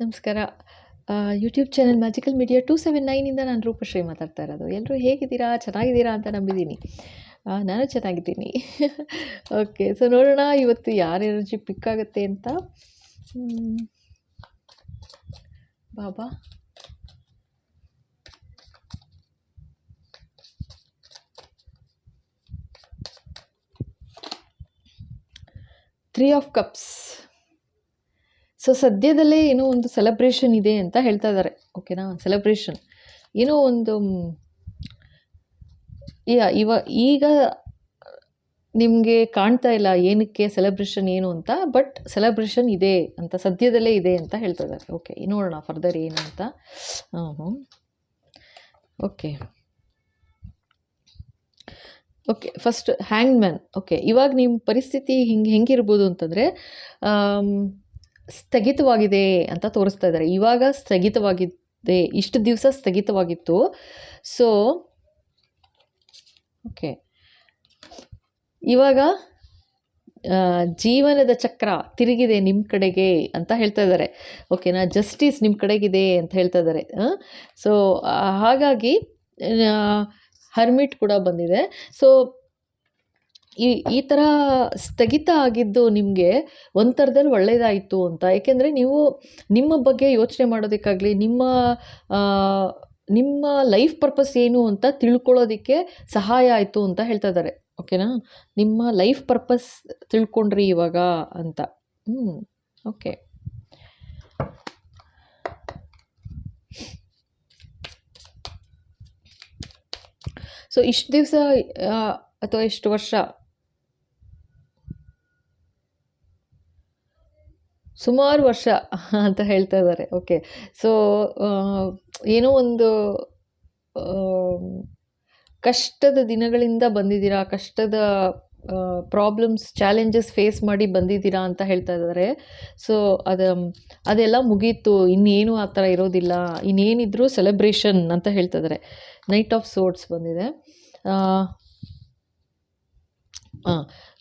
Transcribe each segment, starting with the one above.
ನಮಸ್ಕಾರ. YouTube channel magical media two seven ನೈನಿಂದ ನಾನು ರೂಪಶ್ರೀ ಮಾತಾಡ್ತಾ ಇರೋದು. ಎಲ್ಲರೂ ಹೇಗಿದ್ದೀರಾ? ಚೆನ್ನಾಗಿದ್ದೀರಾ ಅಂತ ನಂಬಿದ್ದೀನಿ. ನಾನು ಚೆನ್ನಾಗಿದ್ದೀನಿ. ಓಕೆ. ಸೊ ನೋಡೋಣ ಇವತ್ತು ಯಾರ ಎನರ್ಜಿ ಪಿಕ್ ಆಗುತ್ತೆ ಅಂತ. Baba. Three of cups. So ಸದ್ಯದಲ್ಲೇ ಏನೋ ಒಂದು ಸೆಲೆಬ್ರೇಷನ್ ಇದೆ ಅಂತ ಹೇಳ್ತಾ ಇದ್ದಾರೆ. ಓಕೆನಾ? ಸೆಲೆಬ್ರೇಷನ್. ಏನೋ ಒಂದು ಇವ, ಈಗ ನಿಮಗೆ ಕಾಣ್ತಾ ಇಲ್ಲ ಏನಕ್ಕೆ ಸೆಲೆಬ್ರೇಷನ್ ಏನು ಅಂತ. ಬಟ್ ಸೆಲೆಬ್ರೇಷನ್ ಇದೆ ಅಂತ, ಸದ್ಯದಲ್ಲೇ ಇದೆ ಅಂತ ಹೇಳ್ತಾ ಇದ್ದಾರೆ. ಓಕೆ. ನೋಡೋಣ ಫರ್ದರ್ ಏನು ಅಂತ. Okay. Okay. First hang man. Okay. ಇವಾಗ ನಿಮ್ಮ ಪರಿಸ್ಥಿತಿ ಹಿಂಗೆ, ಹೆಂಗಿರ್ಬೋದು ಅಂತಂದರೆ ಸ್ಥಗಿತವಾಗಿದೆ ಅಂತ ತೋರಿಸ್ತಾ ಇದ್ದಾರೆ. ಇವಾಗ ಸ್ಥಗಿತವಾಗಿದೆ. ಇಷ್ಟು ದಿವಸ ಸ್ಥಗಿತವಾಗಿತ್ತು. So okay. ಇವಾಗ ಜೀವನದ ಚಕ್ರ ತಿರುಗಿದೆ ನಿಮ್ಮ ಕಡೆಗೆ ಅಂತ ಹೇಳ್ತಾ ಇದ್ದಾರೆ. ಓಕೆನಾ? ಜಸ್ಟಿಸ್ ನಿಮ್ಮ ಕಡೆಗಿದೆ ಅಂತ ಹೇಳ್ತಾ ಇದ್ದಾರೆ. ಸೊ ಹಾಗಾಗಿ ಹರ್ಮಿಟ್ ಕೂಡ ಬಂದಿದೆ. ಸೊ ಈ ಈ ಥರ ಸ್ಥಗಿತ ಆಗಿದ್ದು ನಿಮಗೆ ಒಂದು ಥರದಲ್ಲಿ ಒಳ್ಳೆಯದಾಯಿತು ಅಂತ. ಏಕೆಂದರೆ ನೀವು ನಿಮ್ಮ ಬಗ್ಗೆ ಯೋಚನೆ ಮಾಡೋದಕ್ಕಾಗಲಿ, ನಿಮ್ಮ ನಿಮ್ಮ ಲೈಫ್ ಪರ್ಪಸ್ ಏನು ಅಂತ ತಿಳ್ಕೊಳ್ಳೋದಕ್ಕೆ ಸಹಾಯ ಆಯಿತು ಅಂತ ಹೇಳ್ತಾ ಇದ್ದಾರೆ. ಓಕೆನಾ? ನಿಮ್ಮ ಲೈಫ್ ಪರ್ಪಸ್ ತಿಳ್ಕೊಂಡ್ರಿ ಇವಾಗ ಅಂತ. ಹ್ಞೂ ಓಕೆ. ಸೊ ಇಷ್ಟು ದಿವಸ ಅಥವಾ ಇಷ್ಟು ವರ್ಷ ಸುಮಾರು ವರ್ಷ ಅಂತ ಹೇಳ್ತಾ ಇದ್ದಾರೆ. ಓಕೆ. ಸೊ ಏನೋ ಒಂದು ಕಷ್ಟದ ದಿನಗಳಿಂದ ಬಂದಿದ್ದೀರಾ. ಕಷ್ಟದ ಪ್ರಾಬ್ಲಮ್ಸ್, ಚಾಲೆಂಜಸ್ ಫೇಸ್ ಮಾಡಿ ಬಂದಿದ್ದೀರಾ ಅಂತ ಹೇಳ್ತಾ ಇದ್ದಾರೆ. ಸೊ ಅದು ಅದೆಲ್ಲ ಮುಗೀತು. ಇನ್ನೇನು ಆ ಥರ ಇರೋದಿಲ್ಲ. ಇನ್ನೇನಿದ್ರು ಸೆಲೆಬ್ರೇಷನ್ ಅಂತ ಹೇಳ್ತಾ ಇದ್ದಾರೆ. ನೈಟ್ ಆಫ್ ಸೋಟ್ಸ್ ಬಂದಿದೆ.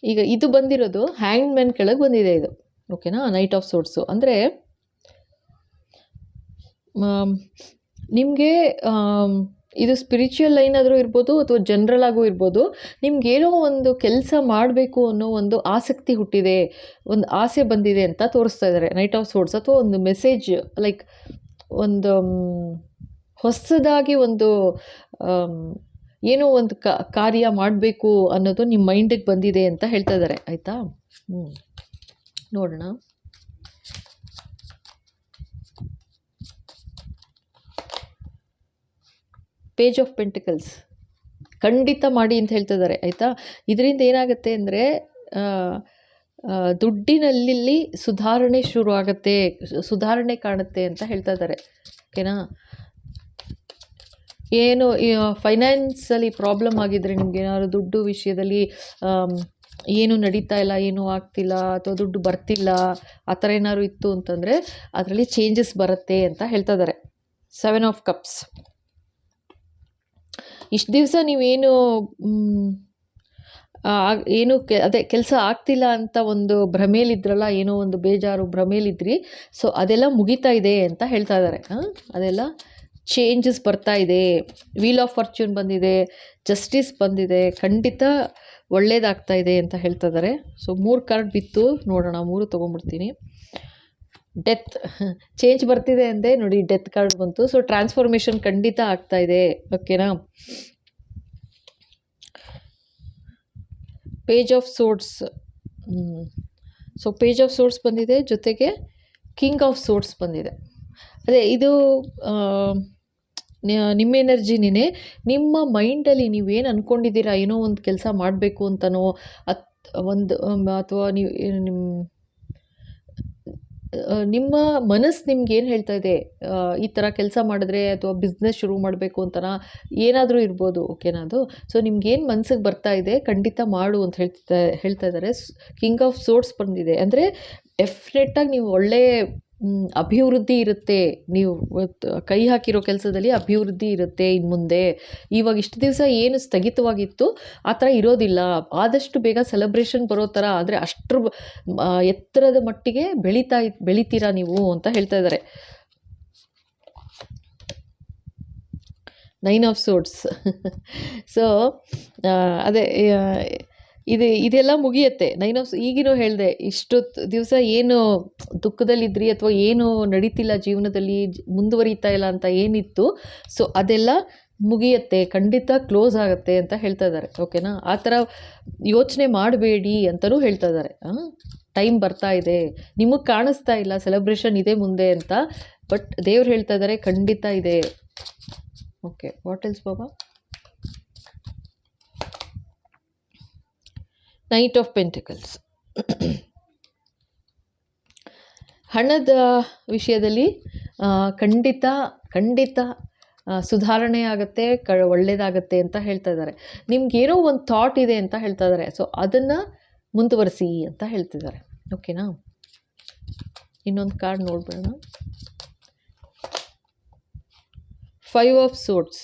ಈಗ ಇದು ಬಂದಿರೋದು ಹ್ಯಾಂಡ್ ಮ್ಯಾನ್ ಕೆಳಗೆ ಬಂದಿದೆ ಇದು. ಓಕೆನಾ? ನೈಟ್ ಆಫ್ ಸೋಡ್ಸು ಅಂದರೆ ನಿಮಗೆ ಇದು ಸ್ಪಿರಿಚುವಲ್ ಲೈನ್ ಆದರೂ ಇರ್ಬೋದು ಅಥವಾ ಜನರಲ್ ಆಗೂ ಇರ್ಬೋದು. ನಿಮ್ಗೇನೋ ಒಂದು ಕೆಲಸ ಮಾಡಬೇಕು ಅನ್ನೋ ಒಂದು ಆಸಕ್ತಿ ಹುಟ್ಟಿದೆ. ಒಂದು ಆಸೆ ಬಂದಿದೆ ಅಂತ ತೋರಿಸ್ತಾ ಇದ್ದಾರೆ. ನೈಟ್ ಆಫ್ ಸೋಡ್ಸ್ ಅಥವಾ ಒಂದು ಮೆಸೇಜ್ ಲೈಕ್ ಒಂದು ಹೊಸದಾಗಿ ಒಂದು ಏನೋ ಒಂದು ಕಾರ್ಯ ಮಾಡಬೇಕು ಅನ್ನೋದು ನಿಮ್ಮ ಮೈಂಡಿಗೆ ಬಂದಿದೆ ಅಂತ ಹೇಳ್ತಾ ಇದ್ದಾರೆ. ಆಯಿತಾ? ಹ್ಮ್. ನೋಡೋಣ. Page of pentacles. ಖಂಡಿತ ಮಾಡಿ ಅಂತ ಹೇಳ್ತಾ ಇದ್ದಾರೆ. ಆಯಿತಾ? ಇದರಿಂದ ಏನಾಗುತ್ತೆ ಅಂದರೆ ದುಡ್ಡಿನಲ್ಲಿ ಸುಧಾರಣೆ ಶುರು ಆಗುತ್ತೆ. ಸುಧಾರಣೆ ಕಾಣುತ್ತೆ ಅಂತ ಹೇಳ್ತಾ ಇದ್ದಾರೆ. ಓಕೆನಾ? ಏನು ಫೈನಾನ್ಸಲ್ಲಿ ಪ್ರಾಬ್ಲಮ್ ಆಗಿದ್ರೆ ನಿಮಗೇನಾದ್ರು ದುಡ್ಡು ವಿಷಯದಲ್ಲಿ ಏನು ನಡೀತಾ ಇಲ್ಲ, ಏನೂ ಆಗ್ತಿಲ್ಲ ಅಥವಾ ದುಡ್ಡು ಬರ್ತಿಲ್ಲ ಆ ಥರ ಏನಾದ್ರು ಇತ್ತು ಅಂತಂದರೆ ಅದರಲ್ಲಿ ಚೇಂಜಸ್ ಬರುತ್ತೆ ಅಂತ ಹೇಳ್ತಾ ಇದ್ದಾರೆ. Seven of cups. ಇಷ್ಟು ದಿವಸ ನೀವೇನು ಏನು ಕೆ ಅದೇ ಕೆಲಸ ಆಗ್ತಿಲ್ಲ ಅಂತ ಒಂದು ಭ್ರಮೇಲಿದ್ರಲ್ಲ, ಏನೋ ಒಂದು ಬೇಜಾರು ಭ್ರಮೇಲಿದ್ರಿ. ಸೊ ಅದೆಲ್ಲ ಮುಗಿತಾ ಇದೆ ಅಂತ ಹೇಳ್ತಾ ಇದ್ದಾರೆ. ಅದೆಲ್ಲ ಚೇಂಜಸ್ ಬರ್ತಾ ಇದೆ. ವೀಲ್ ಆಫ್ ಫಾರ್ಚ್ಯೂನ್ ಬಂದಿದೆ. ಜಸ್ಟಿಸ್ ಬಂದಿದೆ. ಖಂಡಿತ ಒಳ್ಳೇದಾಗ್ತಾ ಇದೆ ಅಂತ ಹೇಳ್ತಾ ಇದ್ದಾರೆ. ಸೊ ಮೂರು ಕಾರ್ಡ್ ಬಿತ್ತು. ನೋಡೋಣ, ಮೂರು ತೊಗೊಂಡ್ಬಿಡ್ತೀನಿ. ಡೆತ್ ಚೇಂಜ್ ಬರ್ತಿದೆ ಅಂದೆ ನೋಡಿ ಡೆತ್ ಕಾರ್ಡ್ ಬಂತು. ಸೊ ಟ್ರಾನ್ಸ್‌ಫಾರ್ಮೇಷನ್ ಖಂಡಿತ ಆಗ್ತಾ ಇದೆ. ಓಕೆನಾ? Page of swords. So page of swords ಬಂದಿದೆ. ಜೊತೆಗೆ ಕಿಂಗ್ ಆಫ್ ಸೋರ್ಟ್ಸ್ ಬಂದಿದೆ. ಅದೇ, ಇದು ನಿಮ್ಮ ಎನರ್ಜಿನೇ ನಿಮ್ಮ ಮೈಂಡಲ್ಲಿ ನೀವೇನು ಅಂದ್ಕೊಂಡಿದ್ದೀರಾ ಏನೋ ಒಂದು ಕೆಲಸ ಮಾಡಬೇಕು ಅಂತನೋ ಅತ್ ಒಂದು ಅಥವಾ ನೀವು ನಿಮ್ಮ ನಿಮ್ಮ ಮನಸ್ಸು ನಿಮ್ಗೇನು ಹೇಳ್ತಾ ಇದೆ ಈ ಥರ ಕೆಲಸ ಮಾಡಿದ್ರೆ ಅಥವಾ ಬಿಸ್ನೆಸ್ ಶುರು ಮಾಡಬೇಕು ಅಂತನಾ ಏನಾದರೂ ಇರ್ಬೋದು. ಓಕೆನಾ ಅದು? ಸೊ ನಿಮ್ಗೇನು ಮನಸ್ಸಿಗೆ ಬರ್ತಾ ಇದೆ ಖಂಡಿತ ಮಾಡು ಅಂತ ಹೇಳ್ತಾ ಹೇಳ್ತಾ ಇದ್ದಾರೆ. ಕಿಂಗ್ ಆಫ್ ಸೋರ್ಸ್ ಬಂದಿದೆ. ಅಂದರೆ ಡೆಫಿನೆಟ್ಟಾಗಿ ನೀವು ಒಳ್ಳೆ ಮ್, ಅಭಿವೃದ್ಧಿ ಇರುತ್ತೆ. ನೀವು ಕೈ ಹಾಕಿರೋ ಕೆಲಸದಲ್ಲಿ ಅಭಿವೃದ್ಧಿ ಇರುತ್ತೆ ಇನ್ನು ಮುಂದೆ ಇವಾಗ ಇಷ್ಟು ದಿವಸ ಏನು ಸ್ಥಗಿತವಾಗಿತ್ತು, ಆ ಥರ ಇರೋದಿಲ್ಲ. ಆದಷ್ಟು ಬೇಗ ಸೆಲೆಬ್ರೇಷನ್ ಬರೋ ಥರ ಆದರೆ ಅಷ್ಟರ ಎತ್ತರದ ಮಟ್ಟಿಗೆ ಬೆಳೀತಾ ಬೆಳಿತೀರಾ ನೀವು ಅಂತ ಹೇಳ್ತಾ ಇದ್ದಾರೆ. ನೈನ್ ಆಫ್ ಸೋಟ್ಸ್ ಸೊ ಅದೇ ಇದು, ಇದೆಲ್ಲ ಮುಗಿಯತ್ತೆ. ನೈನ್ ಈಗಿನೂ ಹೇಳಿದೆ ಇಷ್ಟು ದಿವಸ ಏನು ದುಃಖದಲ್ಲಿದ್ರಿ ಅಥವಾ ಏನು ನಡೀತಿಲ್ಲ ಜೀವನದಲ್ಲಿ ಮುಂದುವರಿತಾ ಇಲ್ಲ ಅಂತ ಏನಿತ್ತು, ಸೊ ಅದೆಲ್ಲ ಮುಗಿಯತ್ತೆ, ಖಂಡಿತ ಕ್ಲೋಸ್ ಆಗುತ್ತೆ ಅಂತ ಹೇಳ್ತಾ ಇದ್ದಾರೆ, ಓಕೆನಾ? ಆ ಥರ ಯೋಚನೆ ಮಾಡಬೇಡಿ ಅಂತಲೂ ಹೇಳ್ತಾ ಇದ್ದಾರೆ. ಟೈಮ್ ಬರ್ತಾ ಇದೆ, ನಿಮಗೆ ಕಾಣಿಸ್ತಾ ಇಲ್ಲ, ಸೆಲೆಬ್ರೇಷನ್ ಇದೆ ಮುಂದೆ ಅಂತ, ಬಟ್ ದೇವ್ರು ಹೇಳ್ತಾ ಇದ್ದಾರೆ, ಖಂಡಿತ ಇದೆ. Okay, what else Baba? Knight of pentacles ಹಣದ ವಿಷಯದಲ್ಲಿ ಖಂಡಿತ ಖಂಡಿತ ಸುಧಾರಣೆ ಆಗುತ್ತೆ, ಕ ಒಳ್ಳೆಯದಾಗತ್ತೆ ಅಂತ ಹೇಳ್ತಾ ಇದ್ದಾರೆ. ನಿಮ್ಗೇನೋ ಒಂದು ಥಾಟ್ ಇದೆ ಅಂತ ಹೇಳ್ತಾ ಇದ್ದಾರೆ. ಸೊ ಅದನ್ನು ಮುಂದುವರಿಸಿ ಅಂತ ಹೇಳ್ತಿದ್ದಾರೆ ಓಕೆನಾ ಇನ್ನೊಂದು ಕಾರ್ಡ್ ನೋಡ್ಬೋಣ ಫೈವ್ ಆಫ್ ಸೋಟ್ಸ್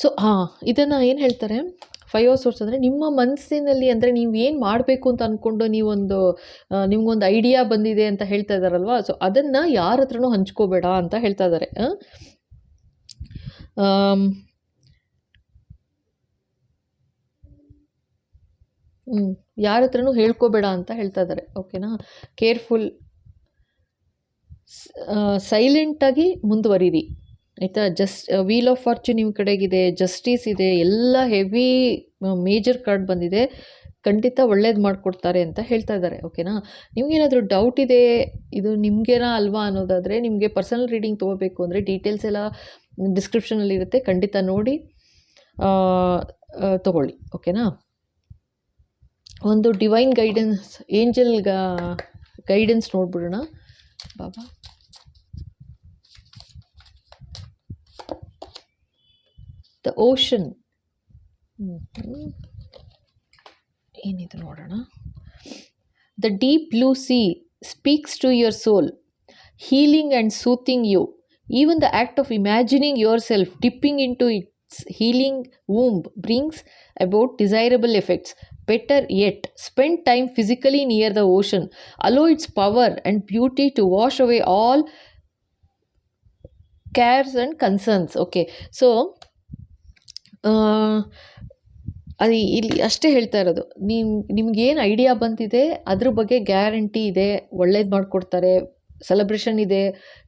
ಸೊ ಹಾಂ, ಇದನ್ನು ಏನು ಹೇಳ್ತಾರೆ? ಫೈವ್ ಸೋರ್ಸ್ ಅಂದರೆ ನಿಮ್ಮ ಮನಸ್ಸಿನಲ್ಲಿ ಅಂದರೆ ನೀವು ಏನು ಮಾಡಬೇಕು ಅಂತ ಅಂದ್ಕೊಂಡು ನೀವೊಂದು ನಿಮಗೊಂದು ಐಡಿಯಾ ಬಂದಿದೆ ಅಂತ ಹೇಳ್ತಾ ಇದ್ದಾರಲ್ವ ಸೊ ಅದನ್ನು ಯಾರ ಹತ್ರನೂ ಹಂಚ್ಕೋಬೇಡ ಅಂತ ಹೇಳ್ತಾ ಇದ್ದಾರೆ ಹ್ಞೂ ಯಾರ ಹತ್ರನೂ ಹೇಳ್ಕೋಬೇಡ ಅಂತ ಹೇಳ್ತಾ ಇದ್ದಾರೆ ಓಕೆನಾ ಕೇರ್ಫುಲ್ ಸೈಲೆಂಟಾಗಿ ಮುಂದುವರಿರಿ. ಆಯಿತಾ? ಜಸ್ಟ್ ವೀಲ್ ಆಫ್ ಫಾರ್ಚೂನ್ ನಿಮ್ಮ ಕಡೆಗಿದೆ ಜಸ್ಟಿಸ್ ಇದೆ, ಎಲ್ಲ ಹೆವಿ ಮೇಜರ್ ಕಾರ್ಡ್ ಬಂದಿದೆ. ಖಂಡಿತ ಒಳ್ಳೇದು ಮಾಡಿಕೊಡ್ತಾರೆ ಅಂತ ಹೇಳ್ತಾ ಇದ್ದಾರೆ ಓಕೆನಾ ನಿಮಗೇನಾದರೂ ಡೌಟ್ ಇದೆ, ಇದು ನಿಮಗೇನಾ ಅಲ್ವಾ ಅನ್ನೋದಾದರೆ ನಿಮಗೆ ಪರ್ಸನಲ್ ರೀಡಿಂಗ್ ತೊಗೋಬೇಕು ಅಂದರೆ ಡೀಟೇಲ್ಸ್ ಎಲ್ಲ ಡಿಸ್ಕ್ರಿಪ್ಷನಲ್ಲಿ ಇರುತ್ತೆ, ಖಂಡಿತ ನೋಡಿ ತಗೊಳ್ಳಿ ಓಕೆನಾ ಒಂದು ಡಿವೈನ್ ಗೈಡೆನ್ಸ್ ಏಂಜಲ್ ಗೈಡೆನ್ಸ್ ನೋಡ್ಬಿಡೋಣ. ಬಾಬಾ. ದ ಓಷನ್ ಏನಿದು ನೋಡೋಣ the deep blue sea speaks to your soul healing and soothing you. Even the act of imagining yourself dipping into its healing womb brings about desirable effects. Better yet, spend time physically near the ocean. Allow its power and beauty to wash away all cares and concerns. Okay, so ಅದು ಇಲ್ಲಿ ಅಷ್ಟೇ ಹೇಳ್ತಾ ಇರೋದು. ನೀವು ನಿಮ್ಗೇನು idea ಬಂದಿದೆ, ಅದ್ರ ಬಗ್ಗೆ ಗ್ಯಾರಂಟಿ ಇದೆ, ಒಳ್ಳೇದು ಮಾಡಿಕೊಡ್ತಾರೆ ಸೆಲೆಬ್ರೇಷನ್ ಇದೆ,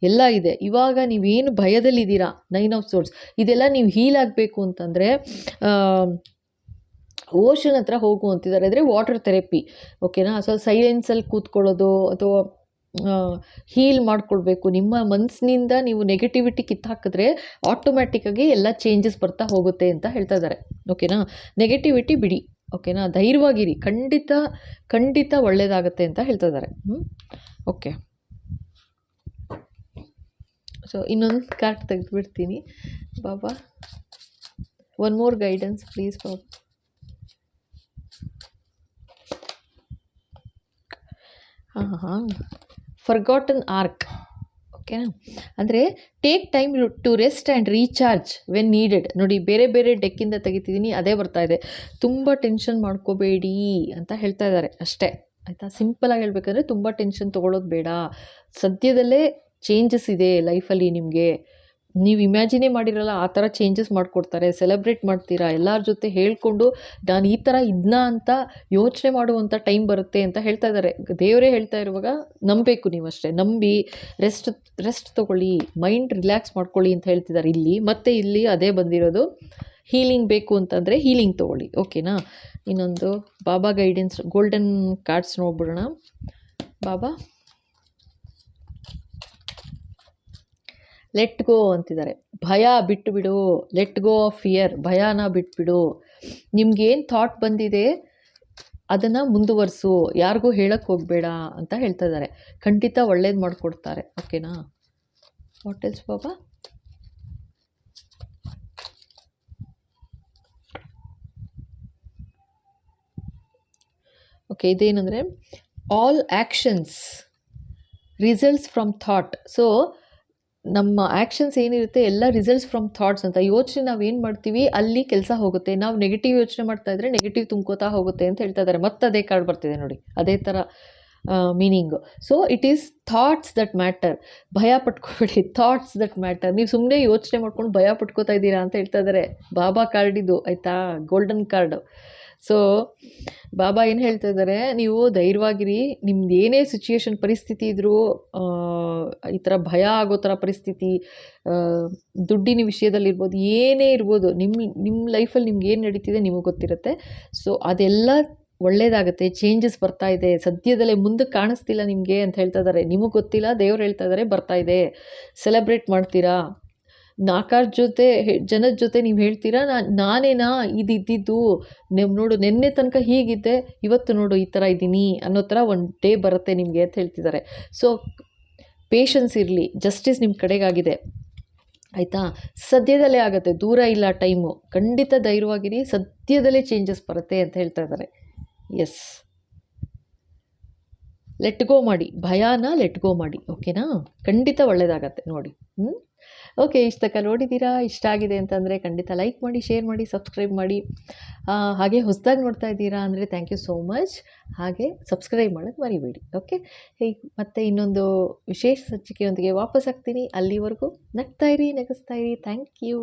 ಎಲ್ಲ ಇದೆ. ಇವಾಗ ನೀವೇನು ಭಯದಲ್ಲಿದ್ದೀರಾ? ನೈನ್ ಆಫ್ ಸೋರ್ಸ್ ಇದೆಲ್ಲ ನೀವು ಹೀಲ್ ಆಗಬೇಕು ಅಂತಂದರೆ ಓಷನ್ ಹತ್ರ ಹೋಗು ಅಂತಿದ್ದಾರೆ. ಅಂದರೆ ವಾಟರ್ ಥೆರಪಿ ಓಕೆನಾ ಸೊ ಸೈಲೆನ್ಸಲ್ಲಿ ಕೂತ್ಕೊಳ್ಳೋದು, ಅಥವಾ ಹೀಲ್ ಮಾಡಿಕೊಡ್ಬೇಕು. ನಿಮ್ಮ ಮನಸ್ಸಿನಿಂದ ನೀವು ನೆಗೆಟಿವಿಟಿ ಕಿತ್ತಾಕಿದ್ರೆ ಆಟೋಮ್ಯಾಟಿಕ್ಕಾಗಿ ಎಲ್ಲ ಚೇಂಜಸ್ ಬರ್ತಾ ಹೋಗುತ್ತೆ ಅಂತ ಹೇಳ್ತಾ ಇದ್ದಾರೆ ಓಕೆನಾ ನೆಗೆಟಿವಿಟಿ ಬಿಡಿ. ಓಕೆನಾ ಧೈರ್ಯವಾಗಿರಿ. ಖಂಡಿತ ಖಂಡಿತ ಒಳ್ಳೆಯದಾಗತ್ತೆ ಅಂತ ಹೇಳ್ತಾ ಇದ್ದಾರೆ ಓಕೆ ಸೊ ಇನ್ನೊಂದು card ತೆಗೆದುಬಿಡ್ತೀನಿ. Baba one more guidance please Baba. ಹಾಂ ಹಾಂ. ಫರ್ಗಾಟನ್ ಆರ್ಕ್ ಓಕೆನಾ ಅಂದರೆ take time to rest and recharge when needed ನೋಡಿ, ಬೇರೆ ಬೇರೆ ಡೆಕ್ಕಿಂದ ತೆಗಿತಿದ್ದೀನಿ ಅದೇ ಬರ್ತಾ ಇದೆ. ತುಂಬ ಟೆನ್ಷನ್ ಮಾಡ್ಕೋಬೇಡಿ ಅಂತ ಹೇಳ್ತಾ ಇದ್ದಾರೆ ಅಷ್ಟೇ. ಆಯಿತಾ? ಸಿಂಪಲಾಗಿ ಹೇಳಬೇಕಂದ್ರೆ ತುಂಬ ಟೆನ್ಷನ್ ತೊಗೊಳೋದು ಬೇಡ. ಸದ್ಯದಲ್ಲೇ ಚೇಂಜಸ್ ಇದೆ ಲೈಫಲ್ಲಿ ನಿಮಗೆ. ನೀವು ಇಮ್ಯಾಜಿನೇ ಮಾಡಿರಲ್ಲ, ಆ ಥರ ಚೇಂಜಸ್ ಮಾಡಿಕೊಡ್ತಾರೆ ಸೆಲೆಬ್ರೇಟ್ ಮಾಡ್ತೀರಾ, ಎಲ್ಲರ ಜೊತೆ ಹೇಳಿಕೊಂಡು ನಾನು ಈ ಥರ ಇದನ್ನ ಅಂತ ಯೋಚನೆ ಮಾಡುವಂಥ ಟೈಮ್ ಬರುತ್ತೆ ಅಂತ ಹೇಳ್ತಾ ಇದ್ದಾರೆ ದೇವರೇ ಹೇಳ್ತಾ ಇರುವಾಗ ನಂಬಬೇಕು ನೀವು ಅಷ್ಟೇ ನಂಬಿ ರೆಸ್ಟ್ ರೆಸ್ಟ್ ತೊಗೊಳ್ಳಿ ಮೈಂಡ್ ರಿಲ್ಯಾಕ್ಸ್ ಮಾಡ್ಕೊಳ್ಳಿ ಅಂತ ಹೇಳ್ತಿದ್ದಾರೆ ಇಲ್ಲಿ. ಮತ್ತೆ ಇಲ್ಲಿ ಅದೇ ಬಂದಿರೋದು ಹೀಲಿಂಗ್ ಬೇಕು ಅಂತಂದರೆ ಹೀಲಿಂಗ್ ತೊಗೊಳ್ಳಿ. ಓಕೆನಾ ಇನ್ನೊಂದು, ಬಾಬಾ ಗೈಡೆನ್ಸ್ ಗೋಲ್ಡನ್ ಕಾರ್ಡ್ಸ್ ನೋಡ್ಬಿಡೋಣ. ಬಾಬಾ? ಲೆಟ್ ಗೋ ಅಂತಿದ್ದಾರೆ. ಭಯ ಬಿಟ್ಟು ಬಿಡು ಲೆಟ್ ಗೋ ಆಫ್ ಫಿಯರ್ ಭಯನ ಬಿಟ್ಬಿಡು. ನಿಮ್ಗೇನು ಥಾಟ್ ಬಂದಿದೆ, ಅದನ್ನು ಮುಂದುವರಿಸು. ಯಾರಿಗೂ ಹೇಳಕ್ಕೆ ಹೋಗಬೇಡ ಅಂತ ಹೇಳ್ತಾ ಇದ್ದಾರೆ. ಖಂಡಿತ ಒಳ್ಳೇದು ಮಾಡಿಕೊಡ್ತಾರೆ. ಓಕೆನಾ what else Baba? Okay ಇದೇನಂದರೆ all actions results from thought so ನಮ್ಮ ಆ್ಯಕ್ಷನ್ಸ್ ಏನಿರುತ್ತೆ, ಎಲ್ಲ ರಿಸಲ್ಟ್ಸ್ ಫ್ರಮ್ ಥಾಟ್ಸ್ ಅಂತ. ಯೋಚನೆ ನಾವು ಏನು ಮಾಡ್ತೀವಿ, ಅಲ್ಲಿ ಕೆಲಸ ಹೋಗುತ್ತೆ. ನಾವು ನೆಗೆಟಿವ್ ಯೋಚನೆ ಮಾಡ್ತಾ ಇದ್ರೆ ನೆಗೆಟಿವ್ ತುಂಬ್ಕೋತಾ ಹೋಗುತ್ತೆ ಅಂತ ಹೇಳ್ತಾ ಇದ್ದಾರೆ ಮತ್ತೆ ಅದೇ ಕಾರ್ಡ್ ಬರ್ತಿದೆ ನೋಡಿ. ಅದೇ ಥರ meaning so it is thoughts that matter ಭಯ ಪಟ್ಕೊಬೇಡಿ. ಥಾಟ್ಸ್ ದಟ್ ಮ್ಯಾಟರ್ ನೀವು ಸುಮ್ಮನೆ ಯೋಚನೆ ಮಾಡ್ಕೊಂಡು ಭಯ ಪಟ್ಕೋತಾ ಇದ್ದೀರಾ ಅಂತ ಹೇಳ್ತಾ ಇದ್ದಾರೆ ಬಾಬಾ ಕಾರ್ಡ್ ಇದು, ಆಯಿತಾ? ಗೋಲ್ಡನ್ ಕಾರ್ಡು ಸೊ ಬಾಬಾ ಏನು ಹೇಳ್ತಾ ಇದ್ದಾರೆ ನೀವು ಧೈರ್ಯವಾಗಿರಿ. ನಿಮ್ದು ಏನೇ ಸಿಚುಯೇಷನ್ ಪರಿಸ್ಥಿತಿ ಇದ್ದರೂ ಈ ಥರ ಭಯ ಆಗೋ ಥರ ಪರಿಸ್ಥಿತಿ ದುಡ್ಡಿನ ವಿಷಯದಲ್ಲಿರ್ಬೋದು ಏನೇ ಇರ್ಬೋದು ನಿಮ್ಮ ನಿಮ್ಮ ಲೈಫಲ್ಲಿ ನಿಮ್ಗೆ ಏನು ನಡೀತಿದೆ ನಿಮಗೆ ಗೊತ್ತಿರುತ್ತೆ. ಸೊ ಅದೆಲ್ಲ ಒಳ್ಳೇದಾಗುತ್ತೆ. ಚೇಂಜಸ್ ಬರ್ತಾ ಇದೆ. ಸದ್ಯದಲ್ಲೇ ಮುಂದಕ್ಕೆ ಕಾಣಿಸ್ತಿಲ್ಲ ನಿಮಗೆ ಅಂತ ಹೇಳ್ತಾ ಇದ್ದಾರೆ ನಿಮಗೆ ಗೊತ್ತಿಲ್ಲ, ದೇವ್ರು ಹೇಳ್ತಾ ಇದ್ದಾರೆ ಬರ್ತಾ ಇದೆ. ಸೆಲೆಬ್ರೇಟ್ ಮಾಡ್ತೀರಾ? ನಾಲ್ಕಾರು ಜೊತೆ ಜನದ ಜೊತೆ ನೀವು ಹೇಳ್ತೀರಾ? ನಾ, ನಾನೇನಾ ಇದು ಇದ್ದಿದ್ದು ನೀವು ನೋಡು, ನಿನ್ನೆ ತನಕ ಹೀಗಿದ್ದೆ ಇವತ್ತು ನೋಡು ಈ ಥರ ಇದ್ದೀನಿ ಅನ್ನೋ ಥರ ಒಂದು ಡೇ ಬರುತ್ತೆ ನಿಮಗೆ ಅಂತ ಹೇಳ್ತಿದ್ದಾರೆ. ಸೊ ಪೇಷನ್ಸ್ ಇರಲಿ ಜಸ್ಟಿಸ್ ನಿಮ್ಮ ಕಡೆಗಾಗಿದೆ. ಆಯಿತಾ? ಸದ್ಯದಲ್ಲೇ ಆಗುತ್ತೆ, ದೂರ ಇಲ್ಲ ಟೈಮು ಖಂಡಿತ ಧೈರ್ಯವಾಗಿರಿ, ಸದ್ಯದಲ್ಲೇ ಚೇಂಜಸ್ ಬರುತ್ತೆ ಅಂತ ಹೇಳ್ತಾ ಇದ್ದಾರೆ. ಎಸ್ ಲೆಟ್ ಗೋ ಮಾಡಿ. ಭಯಾನ ಲೆಟ್ ಗೋ ಮಾಡಿ. ಓಕೆನಾ ಖಂಡಿತ ಒಳ್ಳೆಯದಾಗತ್ತೆ ನೋಡಿ. ಹ್ಞೂ ಓಕೆ ಇಷ್ಟು ತನಕ ನೋಡಿದ್ದೀರಾ ಇಷ್ಟ ಆಗಿದೆ ಅಂತಂದರೆ ಖಂಡಿತ ಲೈಕ್ ಮಾಡಿ ಶೇರ್ ಮಾಡಿ ಸಬ್ಸ್ಕ್ರೈಬ್ ಮಾಡಿ. ಹಾಗೆ ಹೊಸದಾಗಿ ನೋಡ್ತಾ ಇದ್ದೀರಾ ಅಂದರೆ ಥ್ಯಾಂಕ್ ಯು ಸೋ ಮಚ್ ಹಾಗೆ ಸಬ್ಸ್ಕ್ರೈಬ್ ಮಾಡೋದು ಮರಿಬೇಡಿ ಓಕೆ ಈಗ ಮತ್ತೆ ಇನ್ನೊಂದು ವಿಶೇಷ ಸಂಚಿಕೆಯೊಂದಿಗೆ ವಾಪಸ್ ಆಗ್ತೀನಿ. ಅಲ್ಲಿವರೆಗೂ ನಗ್ತಾ ಇರಿ, ನಗಿಸ್ತಾ ಇರಿ. Thank you